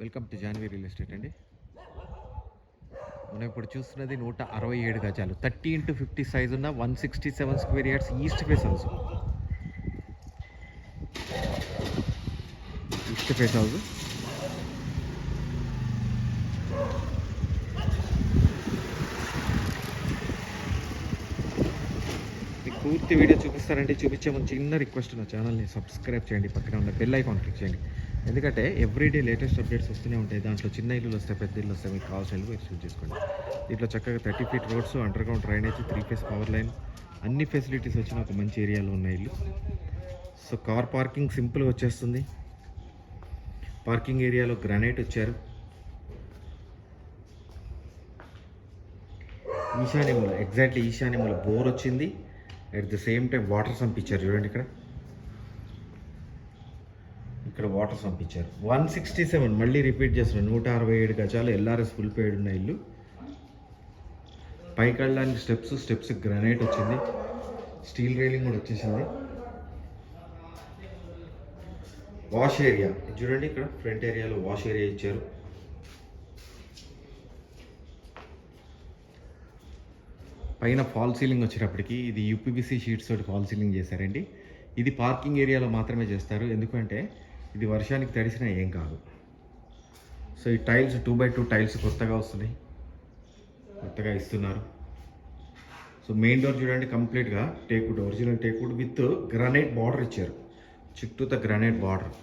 Welcome to Janvi real estate అండి. మనం ఇప్పుడు చూస్తున్నది నూట అరవై ఏడు గజాలు. థర్టీ ఇంటూ ఫిఫ్టీ సైజ్ ఉన్న one sixty seven square yards east face house. East face house. పూర్తి వీడియో చూపిస్తారంటే చూపించే ముందు చిన్న రిక్వెస్ట్ నా ఛానల్ని సబ్స్క్రైబ్ చేయండి. పక్కన ఉన్న బెల్ ఐకాన్ క్లిక్ చేయండి. ఎందుకంటే ఎవ్రీడే లేటెస్ట్ అప్డేట్స్ వస్తూనే ఉంటాయి. దాంట్లో చిన్న ఇల్లులు వస్తాయి పెద్ద ఇల్లు వస్తాయి మీకు కావాల్సిన ఇల్లు మీరు చూస్ చేసుకోండి. దీంట్లో చక్కగా thirty feet roads underground drainage three phase power line అన్ని ఫెసిలిటీస్ వచ్చిన ఒక మంచి ఏరియాలో ఉన్న ఇల్లు. సో కార్ పార్కింగ్ సింపుల్గా వచ్చేస్తుంది. పార్కింగ్ ఏరియాలో గ్రానైట్ వచ్చారు. ఈశాన్యములు ఎగ్జాక్ట్లీ ఈశాన్యములు బోర్ వచ్చింది. At the same time water సంపించారు చూడండి ఇక్కడ. ఇక్కడ వాటర్ పంపించారు. వన్ సిక్స్టీ సెవెన్ మళ్ళీ రిపీట్ చేస్తున్నాను నూట అరవై ఏడు గజాలు ఎల్ఆర్ఎస్ ఫుల్ పేడ్ ఉన్న ఇల్లు. పైకి వెళ్ళడానికి స్టెప్స్ స్టెప్స్ గ్రానైట్ వచ్చింది. స్టీల్ రైలింగ్ కూడా వచ్చేసింది. వాష్ ఏరియా చూడండి ఇక్కడ ఫ్రంట్ ఏరియాలో వాష్ ఏరియా ఇచ్చారు. పైన ఫాల్ సీలింగ్ వచ్చేటప్పటికి ఇది యూపీబీసీ షీట్స్ తోటి ఫాల్ సీలింగ్ చేశారండి. ఇది పార్కింగ్ ఏరియాలో మాత్రమే చేస్తారు. ఎందుకంటే ఇది వర్షానికి తడిసినా ఏం కాదు. సో ఈ tiles two by two tiles కొత్తగా వస్తున్నాయి. కొత్తగా ఇస్తున్నారు. సో మెయిన్ డోర్ చూడండి కంప్లీట్గా teakwood original teakwood with granite border ఇచ్చారు. చిట్టూత గ్రానైట్ బార్డర్.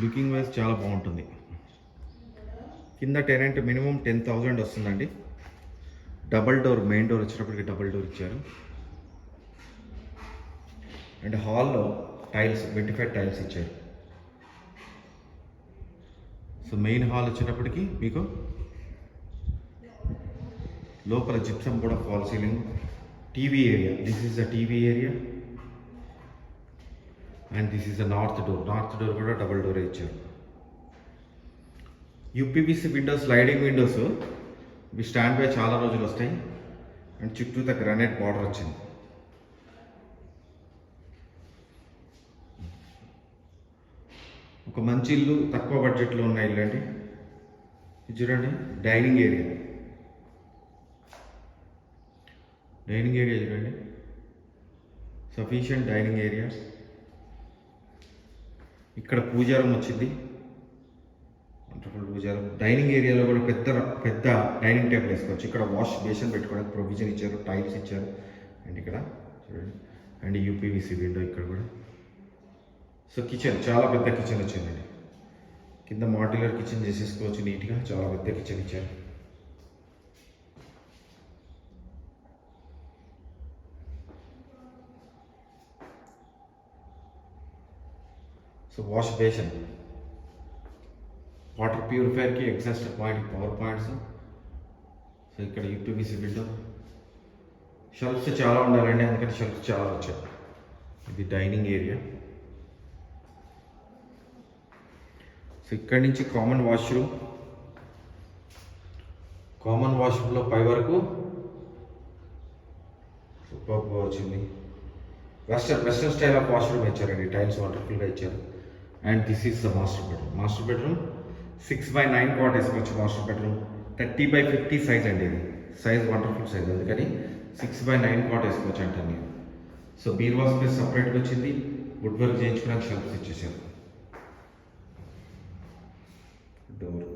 లుకింగ్ వైజ్ చాలా బాగుంటుంది. కింద టెనెంట్ మినిమం టెన్ థౌజండ్ వస్తుందండి. డబల్ డోర్ మెయిన్ డోర్ వచ్చేటప్పటికి డబల్ డోర్ ఇచ్చారు. అండ్ హాల్లో టైల్స్ వెంటిఫైడ్ టైల్స్ ఇచ్చారు. సో మెయిన్ హాల్ వచ్చేటప్పటికి మీకు లోపల జిప్సం కూడా fall ceiling TV area this is the TV area and this is the north door north door కూడా double door ఇచ్చారు. యూపీబీసీ విండోస్ స్లైడింగ్ విండోస్ ఇవి stand by చాలా రోజులు వస్తాయి. అండ్ చుట్టూత గ్రానైట్ బార్డర్ వచ్చింది. ఒక మంచి ఇల్లు తక్కువ బడ్జెట్లో ఉన్న ఇల్లు అండి. ఇది చూడండి డైనింగ్ ఏరియా. డైనింగ్ ఏరియా చూడండి. Sufficient dining area. ఇక్కడ పూజారం వచ్చింది. వండర్ఫుల్ పూజారం. డైనింగ్ ఏరియాలో కూడా పెద్ద పెద్ద డైనింగ్ టేబుల్ వేసుకోవచ్చు. ఇక్కడ వాష్ బేసిన్ పెట్టుకోవడానికి ప్రొవిజన్ ఇచ్చారు టైల్స్ ఇచ్చారు. అండ్ ఇక్కడ చూడండి. అండ్ యూపీవీసీ విండో ఇక్కడ కూడా. సో కిచెన్ చాలా పెద్ద కిచెన్ వచ్చిందండి. కింద మాడ్యులర్ కిచెన్ చేసేసుకోవచ్చు నీట్గా చాలా పెద్ద కిచెన్ ఇచ్చారు. So wash basin. Water ప్యూరిఫైర్కి exhaust point power points. So ఇక్కడ యూపీబీసీ విండో షెల్ఫ్స్ చాలా ఉండాలండి అందుకని షెల్ఫ్స్ చాలా వచ్చాయి. ఇది డైనింగ్ ఏరియా సో ఇక్కడి నుంచి కామన్ వాష్రూమ్ కామన్ వాష్రూమ్లో పై వరకు సూపర్ వచ్చింది western western style of washroom ఇచ్చారండి. టైల్స్ వాటర్ఫుల్గా ఇచ్చారు. And this is the master bedroom master bedroom six by nine cot వేసుకోవచ్చు master bedroom thirty by fifty size అండి ఇది. సైజ్ వండర్ఫుల్ సైజ్ అందుకని సిక్స్ బై నైన్ కాట్ వేసుకోవచ్చు అంటాను నేను. సో బీర్వా స్పేస్ సపరేట్గా వచ్చింది. వుడ్ వర్క్ చేయించుకోవడానికి షెల్ఫ్స్ ఇచ్చేసారు. డోర్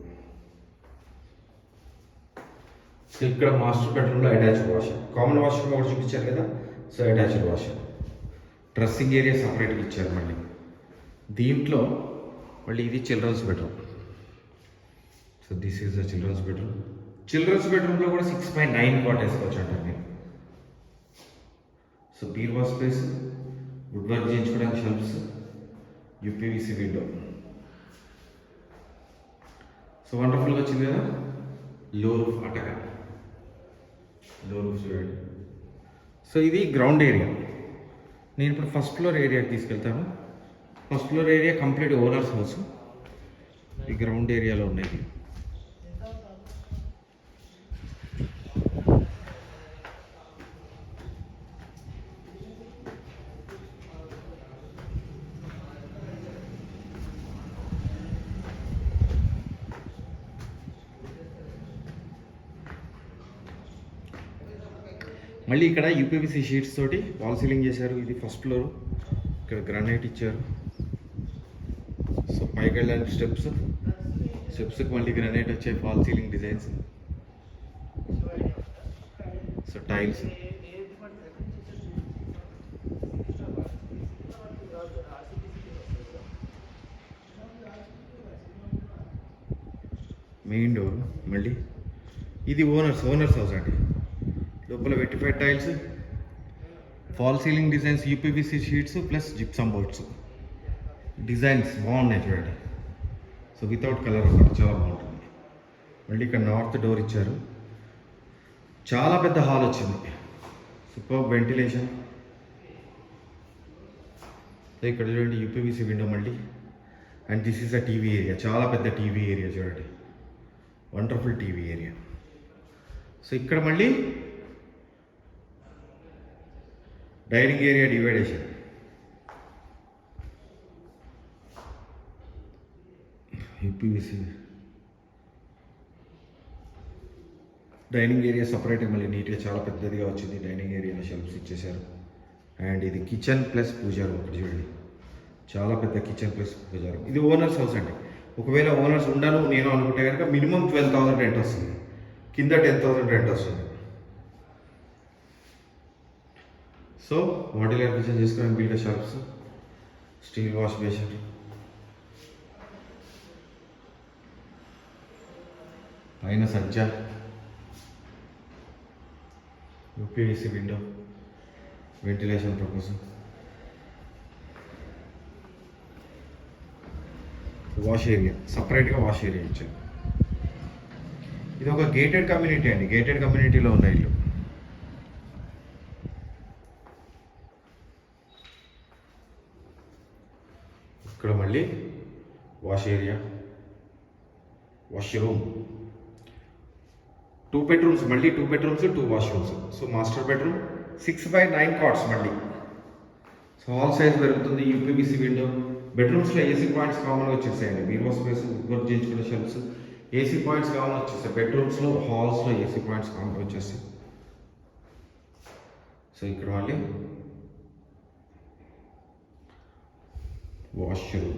సో ఇక్కడ మాస్టర్ బెడ్రూమ్లో అటాచ్డ్ వాషర్ కామన్ వాష్రూమ్ ఒకటి చూపించారు కదా so attached washer dressing area సపరేట్గా ఇచ్చారు మళ్ళీ. దీంట్లో మళ్ళీ ఇది children's bedroom. So this is the children's bedroom. Children's బెడ్రూమ్లో కూడా సిక్స్ బై నైన్ కాట్ వేసుకోవచ్చు అంటారు నేను సో బీర్వా స్పేస్ వుడ్ వర్క్ చేయించుకోవడానికి షెల్ఫ్స్ యూపీవీసీ విండో సో వండర్ఫుల్గా వచ్చింది కదా? లో రూఫ్ అటక. లో రూఫ్ చూడండి. సో ఇది గ్రౌండ్ ఏరియా నేను ఇప్పుడు ఫస్ట్ ఫ్లోర్ ఏరియాకి తీసుకెళ్తాను. First floor area complete owners house ఈ గ్రౌండ్ ఏరియాలో ఉన్నాయి మళ్ళీ ఇక్కడ యూపీపీసీ షీట్స్ తోటి వాల్ సీలింగ్ చేశారు. ఇది ఫస్ట్ ఫ్లోర్ ఇక్కడ గ్రానైట్ ఇచ్చారు. సో పైకి వెళ్ళాలి స్టెప్స్ స్టెప్స్కి మళ్ళీ గ్రానైట్ వచ్చాయి fall ceiling designs so tiles main door మళ్ళీ. ఇది ఓనర్స్ ఓనర్స్ హౌస్ అండి. లోపల vitrified tiles fall ceiling designs UPVC sheets plus gypsum boards designs బాగున్నాయి చూడండి. సో వితౌట్ కలర్ ఒకటి చాలా బాగుంటుంది. మళ్ళీ ఇక్కడ నార్త్ డోర్ ఇచ్చారు. చాలా పెద్ద హాల్ వచ్చింది. సూపర్ వెంటిలేషన్ ఇక్కడ చూడండి యూపీవీసీ విండో మళ్ళీ. And this is a TV area చాలా పెద్ద టీవీ ఏరియా చూడండి. వండర్ఫుల్ టీవీ ఏరియా సో ఇక్కడ మళ్ళీ dining area డివైడేషన్. UPVC dining area separate మళ్ళీ నీట్గా చాలా పెద్దదిగా వచ్చింది డైనింగ్ ఏరియాలో షెల్ఫ్స్ ఇచ్చేశారు. అండ్ ఇది కిచెన్ ప్లస్ పూజారు ఒకటి చూడండి. చాలా పెద్ద కిచెన్ ప్లస్ పూజారు ఇది ఓనర్స్ హౌస్ అండి. ఒకవేళ ఓనర్స్ ఉండను నేను అనుకుంటే కనుక మినిమం ట్వెల్వ్ థౌసండ్ రెంట్ వస్తుంది. కింద టెన్ థౌసండ్ రెంట్ వస్తుంది. సో మోడ్యులర్ కిచెన్ చేసుకోవడానికి builder shops steel wash basin పైన సజ్జ. UPVC window ventilation proposal wash area సపరేట్గా వాష్ ఏరియా ఇచ్చారు. ఇది ఒక గేటెడ్ కమ్యూనిటీ అండి. గేటెడ్ కమ్యూనిటీలో ఉన్న ఇల్లు. ఇక్కడ మళ్ళీ wash area washroom two bedrooms మళ్ళీ two bedrooms two washrooms so master bedroom six by nine cots మళ్ళీ. సో హాల్ సైజ్ పెరుగుతుంది యూపీబీసీ విండో బెడ్రూమ్స్లో ఏసీ పాయింట్స్ కామన్గా వచ్చేసాయండి. బీరో స్పేస్ వర్క్ చేయించుకునే షెల్ఫ్స్ ఏసీ పాయింట్స్ కామన్ వచ్చేసాయి. బెడ్రూమ్స్లో హాల్స్లో ఏసీ పాయింట్స్ కామన్ వచ్చేస్తాయి. సో ఇక్కడ మళ్ళీ వాష్రూమ్.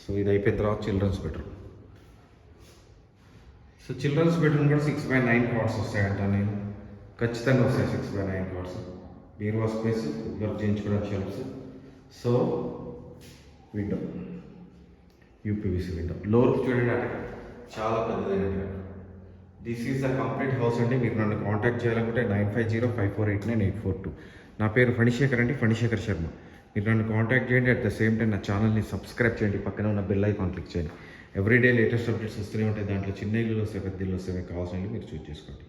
సో ఇది అయిపోయిన తర్వాత children's bedroom. So children's bedroom కూడా సిక్స్ బై నైన్ కార్డ్స్ వస్తాయంట నేను. ఖచ్చితంగా వస్తాయి సిక్స్ బై నైన్ కార్డ్స్ బీరువా స్పేస్ వర్క్ చేయించుకోవడానికి shelves so window UPVC window lower చూడండి అంటే చాలా పెద్దదైన this is the complete house అంటే మీరు నన్ను కాంటాక్ట్ చేయాలనుకుంటే nine five zero five four eight nine eight four two నా పేరు ఫణిశేఖర్ అండి. ఫణిశేఖర్ శర్మ. మీరు నన్ను కాంటాక్ట్ చేయండి. అట్ ద సేమ్ టైం నా ఛానల్ని సబ్స్క్రైబ్ చేయండి. పక్కన ఉన్న బెల్ ఐకాన్ క్లిక్ చేయండి. ఎవ్రీడే లేటెస్ట్ అప్డేట్స్ వస్తూనే ఉంటాయి. దాంట్లో చిన్న ఇల్లు వస్తాయి పెద్ద ఇల్లు వస్తాయి కావాల్సిన ఇల్లు మీరు చూస్ చేసుకోండి.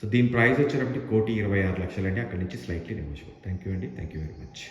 సో దీని ప్రైస్ వచ్చేటప్పటికి కోటి ఇరవై ఆరు లక్షలండి. అక్కడి నుంచి స్లైట్లీ నెగోషియబుల్ థ్యాంక్ యూ అండి. Thank you very much